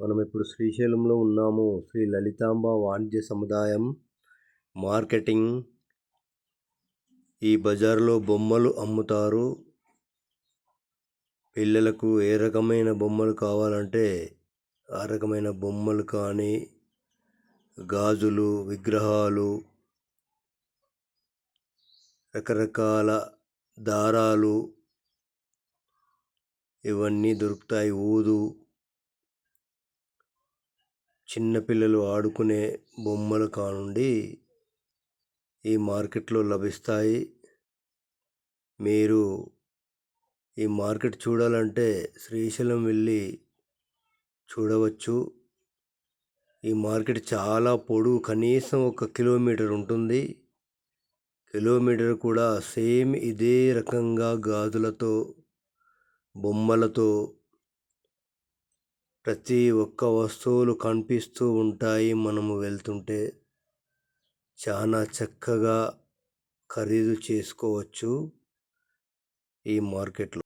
మనం ఇప్పుడు శ్రీశైలంలో ఉన్నాము. శ్రీ లలితాంబ వాణిజ్య సముదాయం మార్కెటింగ్. ఈ బజార్లో బొమ్మలు అమ్ముతారు. పిల్లలకు ఏ రకమైన బొమ్మలు కావాలంటే ఆ రకమైన బొమ్మలు కానీ గాజులు విగ్రహాలు రకరకాల దారాలు ఇవన్నీ దొరుకుతాయి. ఊదు చిన్నపిల్లలు ఆడుకునే బొమ్మలు కానుండి ఈ మార్కెట్లో లభిస్తాయి. మీరు ఈ మార్కెట్ చూడాలంటే శ్రీశైలం వెళ్ళి చూడవచ్చు. ఈ మార్కెట్ చాలా పొడవు కనీసం ఒక కిలోమీటర్ ఉంటుంది. కిలోమీటర్ కూడా సేమ్ ఇదే రకంగా గాజులతో బొమ్మలతో ప్రతి ఒక్క వస్తువులు కనిపిస్తూ ఉంటాయి మనము వెళ్తుంటే. చాలా చక్కగా ఖరీదు చేసుకోవచ్చు ఈ మార్కెట్లో.